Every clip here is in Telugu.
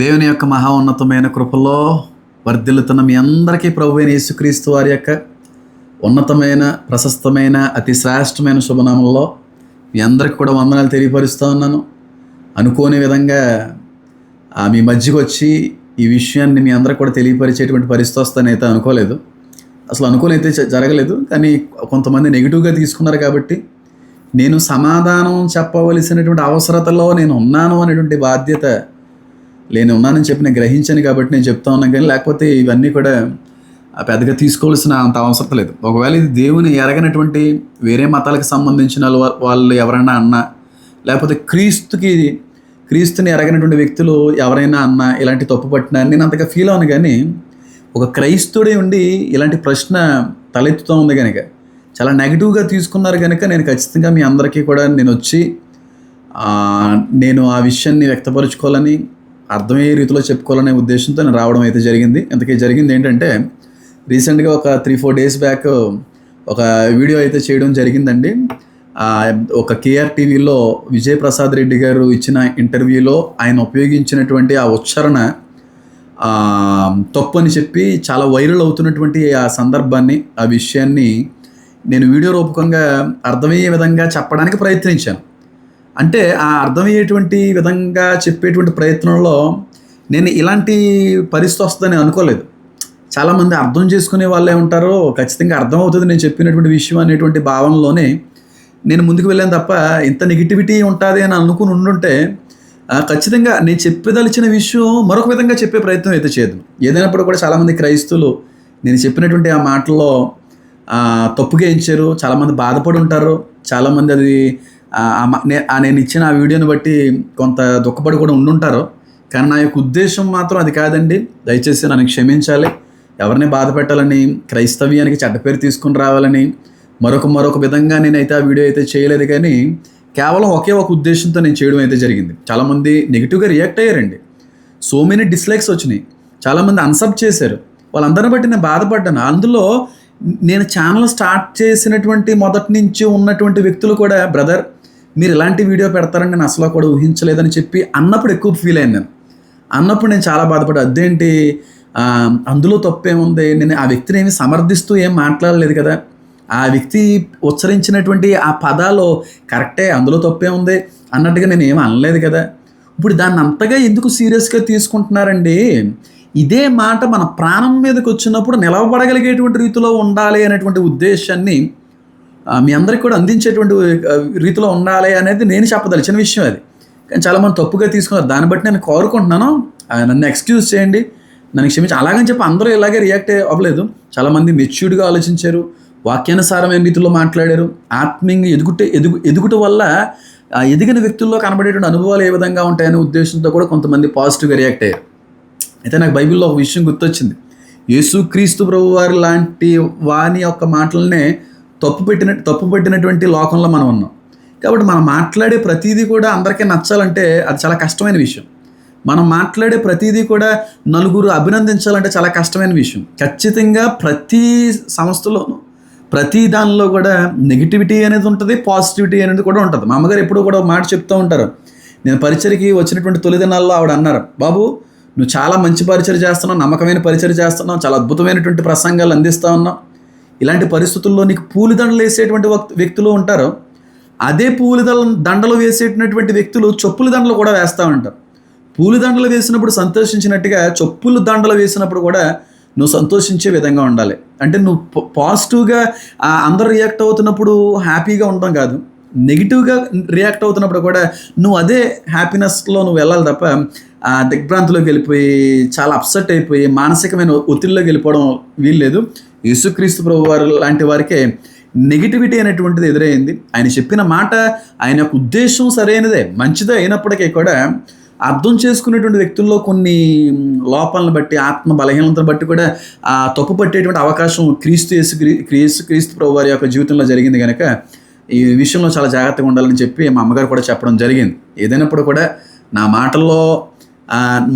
దేవుని యొక్క మహా ఉన్నతమైన కృపలో వర్ధిల్లుతున్న మీ అందరికీ ప్రభు అయిన యేసుక్రీస్తు వారి యొక్క ఉన్నతమైన ప్రశస్తమైన అతి శ్రేష్టమైన శుభనామంలో మీ అందరికి కూడా వందనాలు తెలియపరుస్తూ ఉన్నాను. అనుకోని విధంగా ఆ, మీ మధ్యకి వచ్చి ఈ విషయాన్ని మీ అందరికి కూడా తెలియపరిచేటువంటి పరిస్థితి వస్తుందని అయితే అనుకోలేదు. అసలు అనుకోని అయితే జ- జరగలేదు. కానీ కొంతమంది నెగిటివ్గా తీసుకున్నారు కాబట్టి నేను సమాధానం చెప్పవలసినటువంటి అవసరతలో నేను ఉన్నాను అనేటువంటి బాధ్యత నేను ఉన్నానని చెప్పి నేను గ్రహించాను కాబట్టి నేను చెప్తా ఉన్నాను కానీ లేకపోతే ఇవన్నీ కూడా పెద్దగా తీసుకోవాల్సిన అంత అవసరం లేదు. ఒకవేళ ఇది దేవుని ఎరగనటువంటి వేరే మతాలకు సంబంధించిన వాళ్ళ- వాళ్ళు ఎవరైనా అన్నా లేకపోతే క్రీస్తుకి క్రీస్తుని ఎరగనటువంటి వ్యక్తులు ఎవరైనా అన్నా ఇలాంటి తప్పు పట్టినా నేను అంతగా ఫీల్ అవును కానీ ఒక క్రైస్తుడే ఉండి ఇలాంటి ప్రశ్న తలెత్తుతూ ఉంది కనుక చాలా నెగిటివ్గా తీసుకున్నారు కనుక నేను ఖచ్చితంగా మీ అందరికీ కూడా నేను వచ్చి నేను ఆ విషయాన్ని వ్యక్తపరచుకోవాలని అర్థమయ్యే రీతిలో చెప్పుకోవాలనే ఉద్దేశంతో నేను రావడం అయితే జరిగింది. ఇంతకీ జరిగింది ఏంటంటే రీసెంట్గా ఒక త్రీ ఫోర్ డేస్ బ్యాక్ ఒక వీడియో అయితే చేయడం జరిగిందండి. ఒక కేఆర్ టీవీలో విజయ్ ప్రసాద్ రెడ్డి గారు ఇచ్చిన ఇంటర్వ్యూలో ఆయన ఉపయోగించినటువంటి ఆ ఉచ్చారణ తప్పు అని చెప్పి చాలా వైరల్ అవుతున్నటువంటి ఆ సందర్భాన్ని ఆ విషయాన్ని నేను వీడియో రూపకంగా అర్థమయ్యే విధంగా చెప్పడానికి ప్రయత్నించాను. అంటే ఆ అర్థమయ్యేటువంటి విధంగా చెప్పేటువంటి ప్రయత్నంలో నేను ఇలాంటి పరిస్థితి వస్తుందని అనుకోలేదు. చాలామంది అర్థం చేసుకునే వాళ్ళే ఉంటారో. ఖచ్చితంగా అర్థమవుతుంది నేను చెప్పినటువంటి విషయం అనేటువంటి భావనలోనే నేను ముందుకు వెళ్ళాను తప్ప ఇంత నెగిటివిటీ ఉంటుంది అని అనుకుని ఉండుంటే ఖచ్చితంగా నేను చెప్పదలిచిన విషయం మరొక విధంగా చెప్పే ప్రయత్నం అయితే చేయదు. ఏదైనప్పుడు కూడా చాలామంది క్రైస్తువులు నేను చెప్పినటువంటి ఆ మాటల్లో తప్పుగా ఇచ్చారు చాలామంది బాధపడి ఉంటారు చాలామంది అది నేను ఇచ్చిన ఆ వీడియోని బట్టి కొంత దుఃఖపడి కూడా ఉండుంటారు. కానీ నా యొక్క ఉద్దేశం మాత్రం అది కాదండి. దయచేసి నన్ను క్షమించాలి. ఎవరిని బాధ పెట్టాలని క్రైస్తవ్యానికి చెడ్డ పేరు తీసుకుని రావాలని మరొక మరొక విధంగా నేనైతే ఆ వీడియో అయితే చేయలేదు. కానీ కేవలం ఒకే ఒక ఉద్దేశంతో నేను చేయడం అయితే జరిగింది. చాలామంది నెగిటివ్గా రియాక్ట్ అయ్యారండి. సో మెనీ డిస్లైక్స్ వచ్చినాయి. చాలామంది అన్సబ్ చేశారు. వాళ్ళందరిని బట్టి నేను బాధపడ్డాను. అందులో నేను ఛానల్ స్టార్ట్ చేసినటువంటి మొదటి నుంచి ఉన్నటువంటి వ్యక్తులు కూడా బ్రదర్ మీరు ఇలాంటి వీడియో పెడతారని నేను అసలు కూడా ఊహించలేదని చెప్పి అన్నప్పుడు ఎక్కువ ఫీల్ అయ్యాను నేను. అన్నప్పుడు నేను చాలా బాధపడ్డా. అదేంటి? అందులో తప్పేముంది? నేను ఆ వ్యక్తిని ఏమి సమర్థిస్తూ ఏం మాట్లాడలేదు కదా. ఆ వ్యక్తి ఉచ్చరించినటువంటి ఆ పదాలు కరెక్టే అందులో తప్పే ఉంది అన్నట్టుగా నేను ఏం అనలేదు కదా. ఇప్పుడు దాన్ని అంతగా ఎందుకు సీరియస్గా తీసుకుంటున్నారండి? ఇదే మాట మన ప్రాణం మీదకి వచ్చినప్పుడు నిలవబడగలిగేటువంటి రీతిలో ఉండాలి అనేటువంటి ఉద్దేశాన్ని మీ అందరికి కూడా అందించేటువంటి రీతిలో ఉండాలి అనేది నేను చెప్పదలిచిన విషయం అది. కానీ చాలామంది తప్పుగా తీసుకున్నారు. దాన్ని బట్టి నేను కోరుకుంటున్నాను. నన్ను ఎక్స్క్యూజ్ చేయండి. నన్ను క్షమించి అలాగని చెప్పి అందరూ ఇలాగే రియాక్ట్ అవ్వలేదు. చాలామంది మెచ్యూర్డ్గా ఆలోచించారు. వాక్యానుసారమైన రీతిలో మాట్లాడారు. ఆత్మీయంగా ఎదుగుటే ఎదుగు ఎదుగుట వల్ల ఎదిగిన వ్యక్తుల్లో కనబడేటువంటి అనుభవాలు ఏ విధంగా ఉంటాయనే ఉద్దేశంతో కూడా కొంతమంది పాజిటివ్గా రియాక్ట్ అయ్యారు. అయితే నాకు బైబిల్లో ఒక విషయం గుర్తొచ్చింది. యేసు క్రీస్తు ప్రభు వారి లాంటి వాని యొక్క మాటలనే తప్పు పెట్టిన తప్పు పెట్టినటువంటి లోకంలో మనం ఉన్నాం. కాబట్టి మనం మాట్లాడే ప్రతిదీ కూడా అందరికీ నచ్చాలంటే అది చాలా కష్టమైన విషయం. మనం మాట్లాడే ప్రతిదీ కూడా నలుగురు అభినందించాలంటే చాలా కష్టమైన విషయం. ఖచ్చితంగా ప్రతి సంస్థలోనూ ప్రతి దానిలో కూడా నెగిటివిటీ అనేది ఉంటుంది పాజిటివిటీ అనేది కూడా ఉంటుంది. మా అమ్మగారు ఎప్పుడూ కూడా మాట చెప్తూ ఉంటారు. నేను పరిచయకి వచ్చినటువంటి తొలి దినాల్లో ఆవిడ అన్నారు బాబు నువ్వు చాలా మంచి పరిచయం చేస్తున్నావు నమ్మకమైన పరిచయం చేస్తున్నావు చాలా అద్భుతమైనటువంటి ప్రసంగాలు అందిస్తూ ఉన్నావు. ఇలాంటి పరిస్థితుల్లో నీకు పూలిదండలు వేసేటువంటి వ్యక్తులు ఉంటారు. అదే పూలిదండ దండలు వేసేటటువంటి వ్యక్తులు చెప్పుల దండలు కూడా వేస్తూ ఉంటారు. పూలు దండలు వేసినప్పుడు సంతోషించినట్టుగా చెప్పులు దండలు వేసినప్పుడు కూడా నువ్వు సంతోషించే విధంగా ఉండాలి. అంటే నువ్వు పాజిటివ్గా అందరు అందరూ రియాక్ట్ అవుతున్నప్పుడు హ్యాపీగా ఉండడం కాదు. నెగిటివ్గా రియాక్ట్ అవుతున్నప్పుడు కూడా నువ్వు అదే హ్యాపీనెస్లో నువ్వు వెళ్ళాలి తప్ప ఆ దిగ్భ్రాంతిలోకి వెళ్ళిపోయి చాలా అప్సెట్ అయిపోయి మానసికమైన ఒత్తిడిలోకి వెళ్ళిపోవడం వీల్లేదు. యేసుక్రీస్తు ప్రభు వారు లాంటి వారికే నెగిటివిటీ అనేటువంటిది ఎదురైంది. ఆయన చెప్పిన మాట ఆయన యొక్క ఉద్దేశం సరైనదే మంచిదే అయినప్పటికీ కూడా అర్థం చేసుకునేటువంటి వ్యక్తుల్లో కొన్ని లోపాలను బట్టి ఆత్మ బలహీనతను బట్టి కూడా ఆ తప్పు పట్టేటువంటి అవకాశం క్రీస్తు యేసు క్రీస్తు క్రీస్తు ప్రభు వారి యొక్క జీవితంలో జరిగింది కనుక ఈ విషయంలో చాలా జాగ్రత్తగా ఉండాలని చెప్పి మా అమ్మగారు కూడా చెప్పడం జరిగింది. ఏదైనప్పుడు కూడా నా మాటల్లో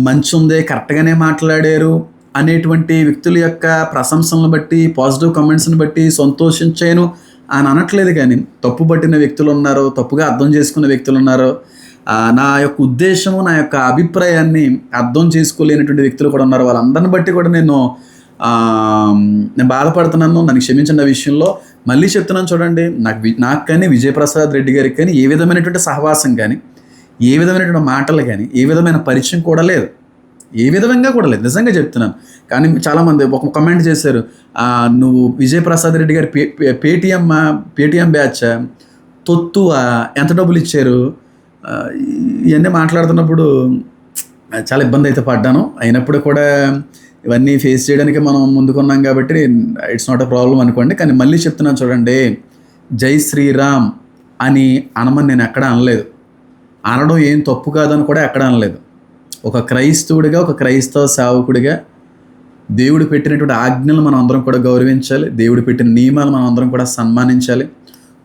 మంచి ఉంది కరెక్ట్గానే మాట్లాడారు. అనేటువంటి వ్యక్తుల యొక్క ప్రశంసలను బట్టి పాజిటివ్ కమెంట్స్ని బట్టి సంతోషించాను అని అనట్లేదు కానీ తప్పు పట్టిన వ్యక్తులు ఉన్నారు తప్పుగా అర్థం చేసుకున్న వ్యక్తులు ఉన్నారు నా యొక్క ఉద్దేశము నా యొక్క అభిప్రాయాన్ని అర్థం చేసుకోలేనటువంటి వ్యక్తులు కూడా ఉన్నారు. వాళ్ళందరిని బట్టి కూడా నేను నేను బాధపడుతున్నాను నన్ను క్షమించిన విషయంలో. మళ్ళీ చెప్తున్నాను చూడండి నాకు వి- నాకు కానీ విజయప్రసాద్ రెడ్డి గారికి కానీ ఏ విధమైనటువంటి సహవాసం కానీ ఏ విధమైనటువంటి మాటలు కానీ ఏ విధమైన పరిచయం కూడా లేదు. ఏ విధంగా కూడా లేదు. నిజంగా చెప్తున్నాను. కానీ చాలామంది ఒక కమెంట్ చేశారు. నువ్వు విజయప్రసాద్ రెడ్డి గారి పే పేటీఎం పేటిఎం బ్యాచ్ తొత్తు ఎంత డబ్బులు ఇచ్చారు? ఇవన్నీ మాట్లాడుతున్నప్పుడు చాలా ఇబ్బంది అయితే పడ్డాను. అయినప్పుడు కూడా ఇవన్నీ ఫేస్ చేయడానికి మనం ముందుకున్నాం కాబట్టి ఇట్స్ నాట్ అ ప్రాబ్లం అనుకోండి. కానీ మళ్ళీ చెప్తున్నాను చూడండి. జై శ్రీరామ్ అని అనమని నేను ఎక్కడ అనలేదు. అనడం ఏం తప్పు కాదని కూడా ఎక్కడ అనలేదు. ఒక క్రైస్తవుడిగా ఒక క్రైస్తవ సేవకుడిగా దేవుడు పెట్టినటువంటి ఆజ్ఞలు మనం అందరం కూడా గౌరవించాలి. దేవుడు పెట్టిన నియమాలు మనం అందరం కూడా సన్మానించాలి.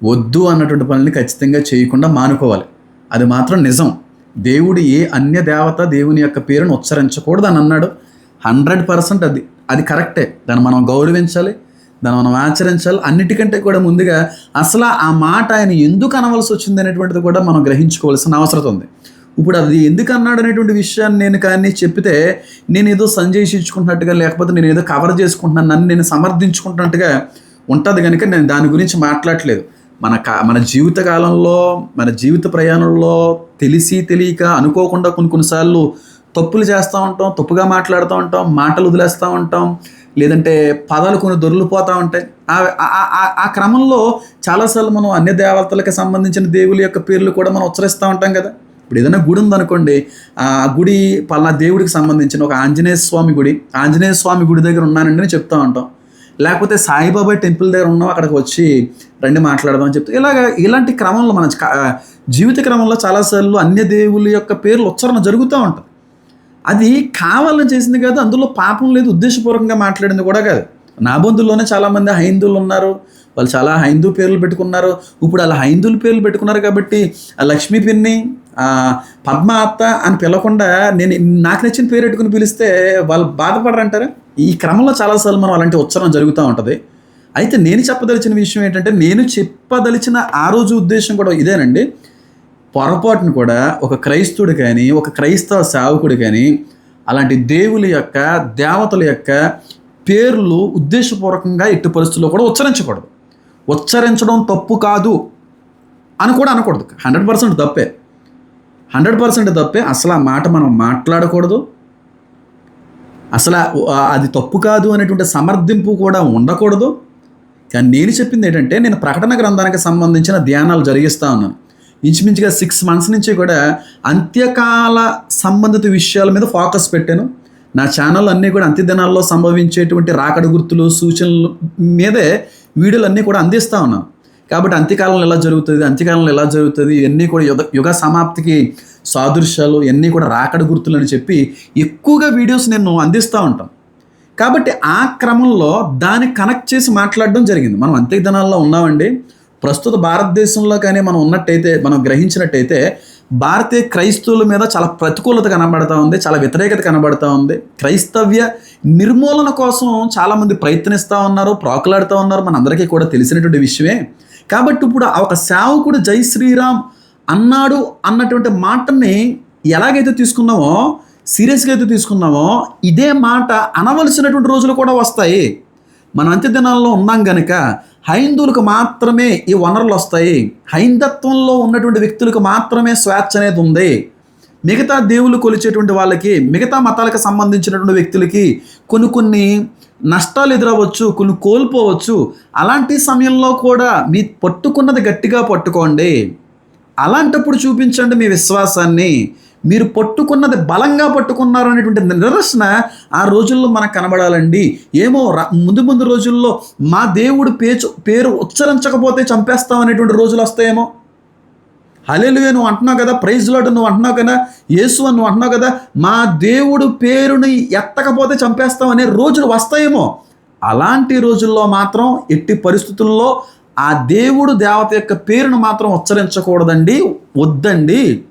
వద్దు అన్నటువంటి పనుల్ని ఖచ్చితంగా చేయకుండా మానుకోవాలి. అది మాత్రం నిజం. దేవుడు ఏ అన్య దేవత దేవుని యొక్క పేరును ఉచ్చరించకూడదు అని అన్నాడు. హండ్రెడ్ పర్సెంట్ అది. అది కరెక్టే. దాన్ని మనం గౌరవించాలి. దాన్ని మనం ఆచరించాలి. అన్నిటికంటే కూడా ముందుగా అసలు ఆ మాట ఆయన ఎందుకు అనవలసి వచ్చింది అనేటువంటిది కూడా మనం గ్రహించుకోవాల్సిన అవసరం ఉంది. ఇప్పుడు అది ఎందుకు అన్నాడు అనేటువంటి విషయాన్ని నేను కానీ చెప్తే నేను ఏదో సంజయించుకుంటున్నట్టుగా లేకపోతే నేను ఏదో కవర్ చేసుకుంటున్నాను నన్ను నేను సమర్థించుకుంటున్నట్టుగా ఉంటుంది కనుక నేను దాని గురించి మాట్లాడట్లేదు. మన కా మన జీవిత కాలంలో మన జీవిత ప్రయాణంలో తెలిసి తెలియక అనుకోకుండా కొన్ని కొన్నిసార్లు తప్పులు చేస్తూ ఉంటాం తప్పుగా మాట్లాడుతూ ఉంటాం మాటలు వదిలేస్తూ ఉంటాం లేదంటే పదాలు కొన్ని దొరికిపోతూ ఉంటాయి. ఆ- క్రమంలో చాలాసార్లు మనం అన్ని దేవతలకు సంబంధించిన దేవుల యొక్క పేర్లు కూడా మనం ఉచ్చరిస్తూ ఉంటాం కదా. ఇప్పుడు ఏదైనా గుడి ఉందనుకోండి ఆ గుడి పలానా దేవుడికి సంబంధించిన ఒక ఆంజనేయ స్వామి గుడి ఆంజనేయ స్వామి గుడి దగ్గర ఉన్నానండి అని చెప్తా ఉంటాం. లేకపోతే సాయిబాబా టెంపుల్ దగ్గర ఉన్నాం అక్కడికి వచ్చి రండి మాట్లాడదాం అని చెప్తే. ఇలాగ ఇలాంటి క్రమంలో మన జీవిత క్రమంలో చాలాసార్లు అన్య దేవుళ్ళ యొక్క పేర్లు ఉచ్చారణ జరుగుతూ ఉంటుంది అది కావాలని చేసింది కాదు అందులో పాపం లేదు ఉద్దేశపూర్వకంగా మాట్లాడింది కూడా కాదు. నా బంధువుల్లోనే చాలామంది హైందువులు ఉన్నారు వాళ్ళు చాలా హైందూ పేర్లు పెట్టుకున్నారు. ఇప్పుడు అలా హైందువుల పేర్లు పెట్టుకున్నారు కాబట్టి ఆ లక్ష్మీ పిన్ని పద్మ అత్త అని పిలవకుండా నేను నాకు నచ్చిన పేరు పెట్టుకుని పిలిస్తే వాళ్ళు బాధపడరంటారా? ఈ క్రమంలో చాలాసార్లు మనం అలాంటి ఉచ్చారణ జరుగుతూ ఉంటుంది. అయితే నేను చెప్పదలిచిన విషయం ఏంటంటే నేను చెప్పదలిచిన ఆ రోజు ఉద్దేశం కూడా ఇదేనండి. పొరపాటును కూడా ఒక క్రైస్తవుడు కానీ ఒక క్రైస్తవ సేవకుడు కానీ అలాంటి దేవుల యొక్క దేవతల యొక్క పేర్లు ఉద్దేశపూర్వకంగా ఎట్టి పరిస్థితుల్లో కూడా ఉచ్చరించకూడదు. ఉచ్చరించడం తప్పు కాదు అని కూడా అనకూడదు. హండ్రెడ్ పర్సెంట్ తప్పే. హండ్రెడ్ పర్సెంట్ తప్పే అసలు ఆ మాట మనం మాట్లాడకూడదు. అసలు అది తప్పు కాదు అనేటువంటి సమర్థింపు కూడా ఉండకూడదు. కానీ నేను చెప్పింది ఏంటంటే నేను ప్రకటన గ్రంథానికి సంబంధించిన ధ్యానాలు జరిగిస్తా ఉన్నాను. ఇంచుమించుగా సిక్స్ మంత్స్ నుంచి కూడా అంత్యకాల సంబంధిత విషయాల మీద ఫోకస్ పెట్టాను. నా ఛానల్ అన్నీ కూడా అంత్యదినాల్లో సంభవించేటువంటి రాకడ గుర్తులు సూచనలు మీదే వీడియోలు అన్నీ కూడా అందిస్తూ ఉన్నాను. కాబట్టి అంత్యకాలంలో ఎలా జరుగుతుంది అంత్యకాలంలో ఎలా జరుగుతుంది ఇవన్నీ కూడా యుగ యుగ సమాప్తికి సాదృశ్యాలు ఇవన్నీ కూడా రాకడ గుర్తులు అని చెప్పి ఎక్కువగా వీడియోస్ నేను అందిస్తూ ఉంటాను కాబట్టి ఆ క్రమంలో దాన్ని కనెక్ట్ చేసి మాట్లాడడం జరిగింది. మనం అంతే ఉన్నామండి. ప్రస్తుత భారతదేశంలో కానీ మనం ఉన్నట్టయితే మనం గ్రహించినట్టయితే భారతీయ క్రైస్తవుల మీద చాలా ప్రతికూలత కనబడతా ఉంది చాలా వ్యతిరేకత కనబడతా ఉంది. క్రైస్తవ్య నిర్మూలన కోసం చాలామంది ప్రయత్నిస్తూ ఉన్నారు ప్రాకులాడుతూ ఉన్నారు మనందరికీ కూడా తెలిసినటువంటి విషయమే. కాబట్టి ఇప్పుడు ఒక సేవకుడు జై శ్రీరామ్ అన్నాడు అన్నటువంటి మాటని ఎలాగైతే తీసుకున్నామో సీరియస్గా అయితే తీసుకున్నామో ఇదే మాట అనవలసినటువంటి రోజులు కూడా వస్తాయి. మన అంత్య దినాల్లో ఉన్నాం కనుక హైందువులకు మాత్రమే ఈ వనరులు వస్తాయి. హైందత్వంలో ఉన్నటువంటి వ్యక్తులకు మాత్రమే స్వేచ్ఛ అనేది ఉంది. మిగతా దేవుళ్ళు కొలిచేటువంటి వాళ్ళకి మిగతా మతాలకు సంబంధించినటువంటి వ్యక్తులకి కొన్ని కొన్ని నష్టాలు ఎదురవ్వచ్చు కొన్ని కోల్పోవచ్చు. అలాంటి సమయంలో కూడా మీ పట్టుకున్నది గట్టిగా పట్టుకోండి. అలాంటప్పుడు చూపించండి మీ విశ్వాసాన్ని. మీరు పట్టుకున్నది బలంగా పట్టుకున్నారు అనేటువంటి నిదర్శన ఆ రోజుల్లో మనకు కనబడాలండి. ఏమో ముందు ముందు రోజుల్లో మా దేవుడు పేచు పేరు ఉచ్చరించకపోతే చంపేస్తాం అనేటువంటి రోజులు వస్తాయేమో. హలేలువే నువ్వు అంటున్నావు కదా ప్రైజ్ లాడ్ నువ్వు అంటున్నావు కదా యేసు అని నువ్వు అంటున్నావు కదా మా దేవుడు పేరుని ఎత్తకపోతే చంపేస్తాం అనే రోజులు వస్తాయేమో. అలాంటి రోజుల్లో మాత్రం ఎట్టి పరిస్థితుల్లో ఆ దేవుడు దేవత యొక్క పేరును మాత్రం ఉచ్చరించకూడదండి వద్దండి.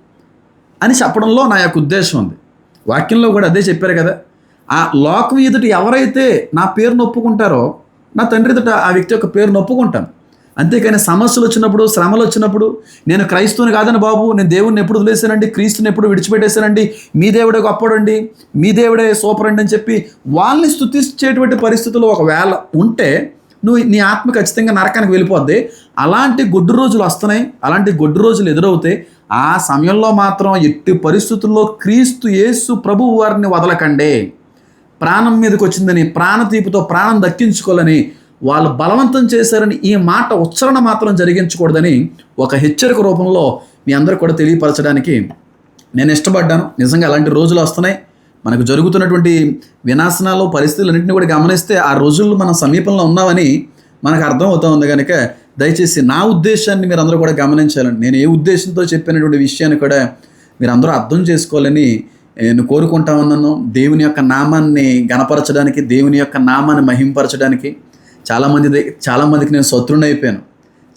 అని చెప్పడంలో నా యొక్క ఉద్దేశం ఉంది. వాక్యంలో కూడా అదే చెప్పారు కదా. ఆ లోకం ఎదుట ఎవరైతే నా పేరు నొప్పుకుంటారో నా తండ్రి ఎదుట ఆ వ్యక్తి యొక్క పేరు నొప్పుకుంటాను అంతేకాని సమస్యలు వచ్చినప్పుడు శ్రమలు వచ్చినప్పుడు నేను క్రైస్తవుని కాదని బాబు నేను దేవుడిని ఎప్పుడు వదిలేశానండి క్రీస్తుని ఎప్పుడు విడిచిపెట్టేశానండి మీ దేవుడే గొప్పడండి మీ దేవుడే సూపర్ అండి అని చెప్పి వాళ్ళని స్థుతించేటువంటి పరిస్థితులు ఒకవేళ ఉంటే నువ్వు నీ ఆత్మ ఖచ్చితంగా నరకానికి వెళ్ళిపోద్ది. అలాంటి గొడ్డు రోజులు వస్తున్నాయి అలాంటి గొడ్డు రోజులు ఎదురవుతాయి. ఆ సమయంలో మాత్రం ఎట్టి పరిస్థితుల్లో క్రీస్తు యేసు ప్రభు వారిని వదలకండి. ప్రాణం మీదకి వచ్చిందని ప్రాణతీపుతో ప్రాణం దక్కించుకోవాలని వాళ్ళు బలవంతం చేశారని ఈ మాట ఉచ్చారణ మాత్రం జరిగించకూడదని ఒక హెచ్చరిక రూపంలో మీ అందరూ కూడా తెలియపరచడానికి నేను ఇష్టపడ్డాను. నిజంగా అలాంటి రోజులు వస్తున్నాయి. మనకు జరుగుతున్నటువంటి వినాశనాలు పరిస్థితులన్నింటినీ కూడా గమనిస్తే ఆ రోజుల్లో మనం సమీపంలో ఉన్నామని మనకు అర్థం అవుతా ఉంది కనుక దయచేసి నా ఉద్దేశాన్ని మీరు అందరూ కూడా గమనించాలండి. నేను ఏ ఉద్దేశంతో చెప్పినటువంటి విషయాన్ని కూడా మీరు అందరూ అర్థం చేసుకోవాలని నేను కోరుకుంటా ఉన్నాను. దేవుని యొక్క నామాన్ని గణపరచడానికి దేవుని యొక్క నామాన్ని మహింపరచడానికి చాలామంది చాలామందికి నేను శత్రుని అయిపోయాను.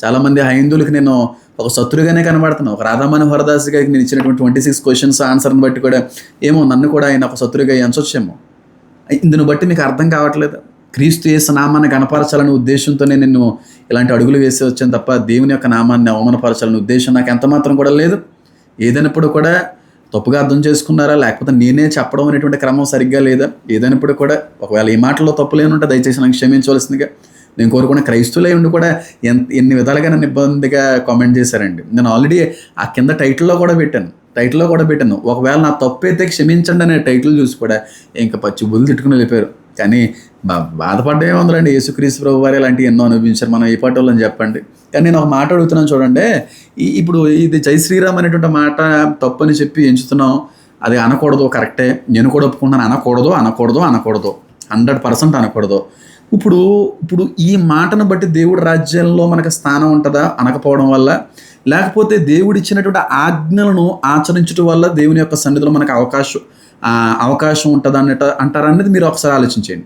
చాలామంది హైందువులకి నేను ఒక శత్రుగానే కనబడుతున్నాను. ఒక రాధామణి హరదాస్ గారికి నేను ఇచ్చినటువంటి ట్వంటీ సిక్స్ క్వశ్చన్స్ ఆన్సర్ని బట్టి కూడా ఏమో నన్ను కూడా ఆయన ఒక శత్రుగా ఎంచొచ్చేమో. ఇందును బట్టి మీకు అర్థం కావట్లేదు? క్రీస్తు యేసు నామాన్ని కనపరచాలనే ఉద్దేశంతోనే నేను ఇలాంటి అడుగులు వేసి వచ్చాను తప్ప దేవుని యొక్క నామాన్ని అవమానపరచాలనే ఉద్దేశం నాకు ఎంత మాత్రం కూడా లేదు. ఏదైనప్పుడు కూడా తప్పుగా అర్థం చేసుకున్నారా? లేకపోతే నేనే చెప్పడం అనేటువంటి క్రమం సరిగ్గా లేదా? ఏదైనప్పుడు కూడా ఒకవేళ ఈ మాటల్లో తప్పులేనుంటే దయచేసి నాకు క్షమించవలసిందిగా నేను కోరుకున్న క్రైస్తులే ఉండి కూడా ఎంత ఎన్ని విధాలుగా నన్ను ఇబ్బందిగా కామెంట్ చేశారండి. నేను ఆల్రెడీ ఆ కింద టైటిల్లో కూడా పెట్టాను. టైటిల్లో కూడా పెట్టాను. ఒకవేళ నా తప్పు అయితే క్షమించండి అనే టైటిల్ చూసి కూడా ఇంకా పచ్చి బుద్ధి తిట్టుకుని వెళ్ళిపోయారు. కానీ బాధపడ్డే ఉందండి యేసుక్రీస్తు ప్రభు వారి ఇలాంటి ఎన్నో అనుభవించారు. మనం ఏ పాటలో అని చెప్పండి. కానీ నేను ఒక మాట అడుగుతున్నాను చూడండి. ఈ- ఇప్పుడు ఇది జై శ్రీరామ్ అనేటువంటి మాట తప్పని చెప్పి ఎంచుతున్నాం. అది అనకూడదు కరెక్టే. నేను కూడా ఒప్పుకుంటాను అనకూడదు అనకూడదు అనకూడదు. హండ్రెడ్ పర్సెంట్ అనకూడదు. ఇప్పుడు ఇప్పుడు ఈ మాటను బట్టి దేవుడి రాజ్యంలో మనకు స్థానం ఉంటుందా? అనకపోవడం వల్ల. లేకపోతే దేవుడు ఇచ్చినటువంటి ఆజ్ఞలను ఆచరించడం వల్ల దేవుని యొక్క సన్నిధిలో మనకు అవకాశం అవకాశం ఉంటుంది అన్నట్టు అంటారనేది మీరు ఒకసారి ఆలోచించండి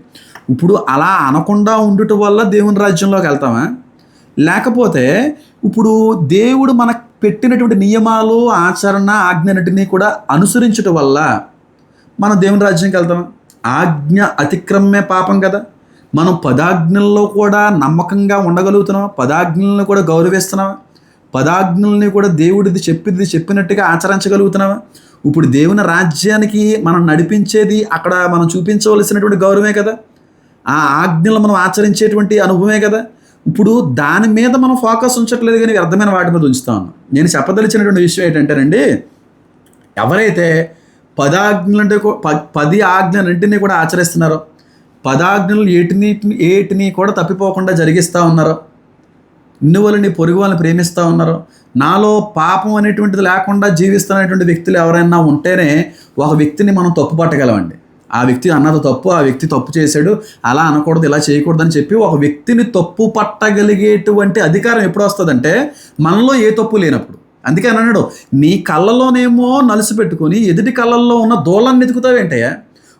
ఇప్పుడు అలా అనకుండా ఉండుట వల్ల దేవుని రాజ్యంలోకి వెళ్తామా? లేకపోతే ఇప్పుడు దేవుడు మనకు పెట్టినటువంటి నియమాలు ఆచరణ ఆజ్ఞనటిని కూడా అనుసరించటం వల్ల మనం దేవుని రాజ్యానికి వెళ్తామా ఆజ్ఞ అతిక్రమే పాపం కదా. మనం పదాజ్ఞల్లో కూడా నమ్మకంగా ఉండగలుగుతున్నాం పదాజ్ఞలను కూడా గౌరవిస్తున్నాం పదాజ్ఞల్ని కూడా దేవుడిది చెప్పింది చెప్పినట్టుగా ఆచరించగలుగుతున్నామా? ఇప్పుడు దేవుని రాజ్యానికి మనం నడిపించేది అక్కడ మనం చూపించవలసినటువంటి గౌరవమే కదా. ఆ ఆజ్ఞలు మనం ఆచరించేటువంటి అనుభవమే కదా. ఇప్పుడు దాని మీద మనం ఫోకస్ ఉంచట్లేదు కానీ అర్థమైన వాటి మీద ఉంచుతా. ఉన్నాం నేను చెప్పదలిచినటువంటి విషయం ఏంటంటేనండి ఎవరైతే పదాజ్ఞలు అంటే పది ఆజ్ఞలంటినీ కూడా ఆచరిస్తున్నారో పదాజ్ఞలు ఏటిని ఏటిని కూడా తప్పిపోకుండా జరిగిస్తూ ఉన్నారో ఇన్నువల నీ పొరుగు వాళ్ళని ప్రేమిస్తూ ఉన్నారో నాలో పాపం అనేటువంటిది లేకుండా జీవిస్తున్నటువంటి వ్యక్తులు ఎవరైనా ఉంటేనే ఒక వ్యక్తిని మనం తప్పుపట్టగలమండి. ఆ వ్యక్తి అన్నది తప్పు ఆ వ్యక్తి తప్పు చేశాడు అలా అనకూడదు ఇలా చేయకూడదు అని చెప్పి ఒక వ్యక్తిని తప్పు పట్టగలిగేటువంటి అధికారం ఎప్పుడు వస్తుందంటే మనలో ఏ తప్పు లేనప్పుడు. అందుకే అని అన్నాడు నీ కళ్ళలోనేమో నలుసు పెట్టుకొని ఎదుటి కళ్ళల్లో ఉన్న దూలాన్ని ఎతుకుతావేంటయ్యా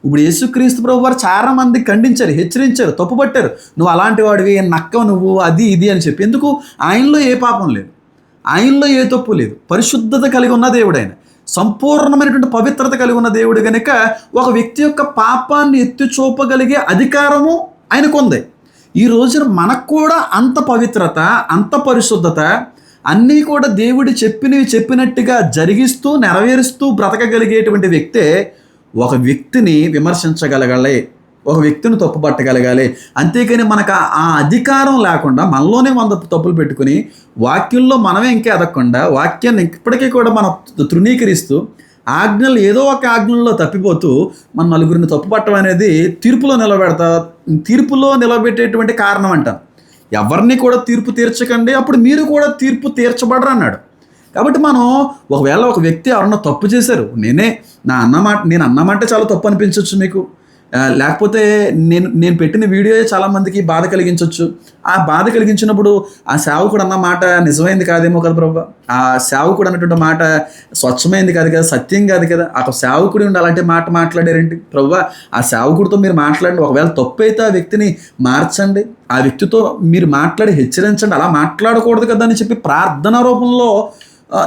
ఇప్పుడు యేసుక్రీస్తు ప్రభు వారు చాలా మంది ఖండించారు హెచ్చరించారు తప్పుపట్టారు నువ్వు అలాంటి వాడివి నక్క నువ్వు అది ఇది అని చెప్పి. ఎందుకు? ఆయనలో ఏ పాపం లేదు. ఆయనలో ఏ తప్పు లేదు. పరిశుద్ధత కలిగి ఉన్న దేవుడు ఆయన. సంపూర్ణమైనటువంటి పవిత్రత కలిగి ఉన్న దేవుడు కనుక ఒక వ్యక్తి యొక్క పాపాన్ని ఎత్తి చూపగలిగే అధికారము ఆయనకుంది. ఈ రోజున మనకు కూడా అంత పవిత్రత అంత పరిశుద్ధత అన్నీ కూడా దేవుడు చెప్పినవి చెప్పినట్టుగా జరిగిస్తూ నెరవేరుస్తూ బ్రతకగలిగేటువంటి వ్యక్తే ఒక వ్యక్తిని విమర్శించగలగాలి. ఒక వ్యక్తిని తప్పుపట్టగలగాలి అంతేకాని మనకు ఆ- అధికారం లేకుండా మనలోనే వంద తప్పులు పెట్టుకుని వాక్యంలో మనమే ఇంకా ఎదగకుండా వాక్యాన్ని ఇప్పటికీ కూడా మనం తృణీకరిస్తూ ఆజ్ఞలు ఏదో ఒక ఆజ్ఞల్లో తప్పిపోతూ మన నలుగురిని తప్పుపట్టడం అనేది తీర్పులో నిలబెడతా తీర్పులో నిలబెట్టేటువంటి కారణం అంటాను ఎవరిని కూడా తీర్పు తీర్చకండి అప్పుడు మీరు కూడా తీర్పు తీర్చబడరు అన్నాడు. కాబట్టి మనం ఒకవేళ ఒక వ్యక్తి ఎవరన్నా తప్పు చేశారు నేనే నా అన్నమాట నేను అన్నమాట చాలా తప్పు అనిపించవచ్చు మీకు. లేకపోతే నేను నేను పెట్టిన వీడియో చాలా మందికి బాధ కలిగించవచ్చు ఆ బాధ కలిగించినప్పుడు ఆ సేవకుడు అన్న మాట నిజమైంది కాదేమో కదా ప్రభు? ఆ సేవకుడు అన్నటువంటి మాట స్వచ్ఛమైంది కాదు కదా సత్యం కాదు కదా. ఆ సేవకుడు ఉండి అలాంటి మాట మాట్లాడారేంటి? ప్రభు ఆ సేవకుడితో మీరు మాట్లాడండి. ఒకవేళ తప్పు అయితే ఆ వ్యక్తిని మార్చండి. ఆ వ్యక్తితో మీరు మాట్లాడి హెచ్చరించండి. అలా మాట్లాడకూడదు కదా అని చెప్పి ప్రార్థన రూపంలో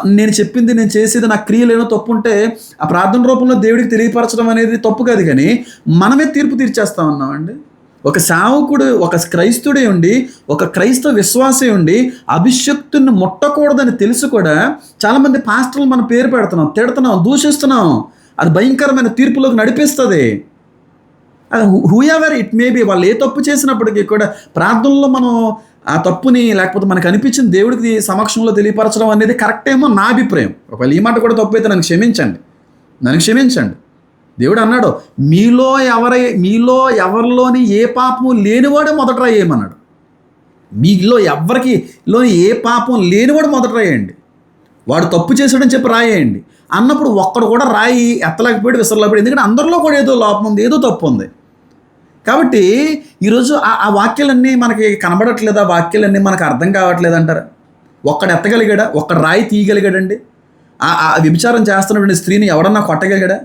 నేను చెప్పింది నేను చేసేది నా క్రియలు ఏమో తప్పు ఉంటే ఆ ప్రార్థన రూపంలో దేవుడికి తెలియపరచడం అనేది తప్పు కాదు కానీ మనమే తీర్పు తీర్చేస్తా ఉన్నామండి ఒక సేవకుడు ఒక క్రైస్తుడే ఉండి ఒక క్రైస్తవ విశ్వాసే ఉండి అభిషక్తుని ముట్టకూడదని తెలుసు కూడా చాలామంది పాస్టర్లు మనం పేరు పెడుతున్నాం తిడుతున్నాం దూషిస్తున్నాం. అది భయంకరమైన తీర్పులోకి నడిపిస్తుంది. Whoever it may be వాళ్ళు ఏ తప్పు చేసినప్పటికీ కూడా ప్రార్థనలో మనం ఆ తప్పుని లేకపోతే మనకు అనిపించిన దేవుడికి సమక్షంలో తెలియపరచడం అనేది కరెక్ట్ ఏమో నా అభిప్రాయం. ఒకవేళ ఈ మాట కూడా తప్పు అయితే నన్ను క్షమించండి. నన్ను క్షమించండి. దేవుడు అన్నాడు మీలో ఎవరై మీలో ఎవరిలోని ఏ పాపము లేనివాడే మొదట రాయమన్నాడు మీలో ఎవరికి లోని ఏ పాపం లేనివాడు మొదట రాయండి. వాడు తప్పు చేశాడని చెప్పి రాయేయండి అన్నప్పుడు ఒక్కడు కూడా రాయి ఎత్తలేకపోయాడు విసరలేకపోయాడు. ఎందుకంటే అందరిలో కూడా ఏదో లోపం ఉంది ఏదో తప్పు ఉంది. కాబట్టి ఈరోజు ఆ ఆ వాక్యాలన్నీ మనకి కనబడట్లేదు? ఆ వాక్యాలన్నీ మనకు అర్థం కావట్లేదు అంటారు. ఒక్కడు ఎత్తగలిగాడా? ఒక్కడు రాయి తీయగలిగాడండి? ఆ ఆ వ్యభిచారం చేస్తున్నటువంటి స్త్రీని ఎవడన్నా కొట్టగలిగాడా?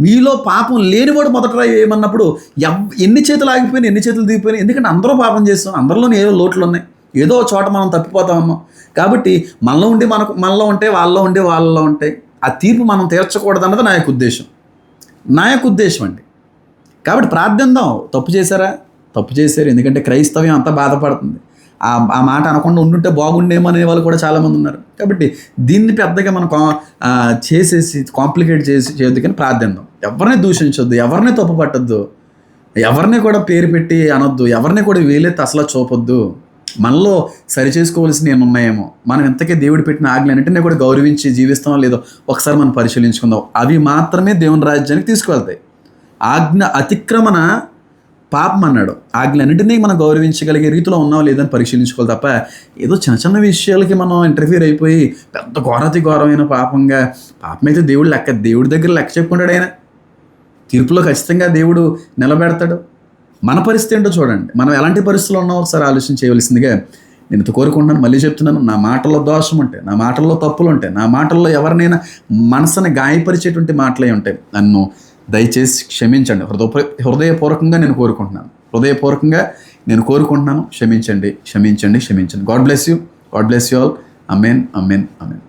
మీలో పాపం లేనివాడు మొదట రాయి వేయమన్నప్పుడు ఎవ్ ఎన్ని చేతులు ఆగిపోయినాయి ఎన్ని చేతులు దిగిపోయినాయి ఎందుకంటే అందరూ పాపం చేస్తాం. అందరిలోనే ఏదో లోట్లు ఉన్నాయి ఏదో ఒక చోట మనం తప్పిపోతామమ్మా. కాబట్టి మనలో ఉండి మనకు మనలో ఉంటే వాళ్ళలో ఉండి వాళ్ళలో ఉంటాయి ఆ తీర్పు మనం తీర్చకూడదన్నది నా యొక్క ఉద్దేశం. నా యొక్క ఉద్దేశం అండి. కాబట్టి ప్రార్థిద్దాం తప్పు చేశారా? తప్పు చేశారు. ఎందుకంటే క్రైస్తవ్యం అంతా బాధపడుతుంది. ఆ ఆ మాట అనకుండా ఉండుంటే బాగుండేమో అనే వాళ్ళు కూడా చాలామంది ఉన్నారు. కాబట్టి దీన్ని పెద్దగా మనం కా- చేసేసి కాంప్లికేట్ చేసి చేయొద్దు కానీ ప్రార్థిద్దాం ఎవరిని దూషించొద్దు ఎవరిని తప్పు పట్టద్దు ఎవరిని కూడా పేరు పెట్టి అనొద్దు ఎవరిని కూడా వీలైతే అసలు చూపొద్దు. మనలో సరి చేసుకోవాల్సిన ఉన్నాయేమో. మనం ఇంతకీ దేవుడు పెట్టిన ఆజ్ఞలన్నింటినీ కూడా గౌరవించి జీవిస్తామో లేదో ఒకసారి మనం పరిశీలించుకుందాం. అవి మాత్రమే దేవుని రాజ్యానికి తీసుకువెళ్తాయి. ఆజ్ఞ అతిక్రమణ పాపం అన్నాడు. ఆజ్ఞలన్నింటినీ మనం గౌరవించగలిగే రీతిలో ఉన్నాం లేదని పరిశీలించుకోవాలి తప్ప ఏదో చిన్న చిన్న విషయాలకి మనం ఇంటర్ఫీర్ అయిపోయి పెద్ద ఘోరాతి ఘోరమైన పాపంగా పాపం అయితే దేవుడు లెక్క దేవుడి దగ్గర లెక్క చెప్పుకుంటాడు ఆయన. తీర్పులో ఖచ్చితంగా దేవుడు నిలబెడతాడు. మన పరిస్థితి ఏంటో చూడండి. మనం ఎలాంటి పరిస్థితుల్లో ఉన్నావు ఒకసారి ఆలోచన చేయవలసిందిగా నేను ఇంత కోరుకుంటున్నాను. మళ్ళీ చెప్తున్నాను నా మాటల్లో దోషం ఉంటాయి నా మాటల్లో తప్పులు ఉంటాయి నా మాటల్లో ఎవరినైనా మనసుని గాయపరిచేటువంటి మాటలే ఉంటాయి. నన్ను దయచేసి క్షమించండి. హృదయ హృదయపూర్వకంగా నేను కోరుకుంటున్నాను. హృదయపూర్వకంగా నేను కోరుకుంటున్నాను. క్షమించండి క్షమించండి క్షమించండి. God bless you God bless you all amen amen amen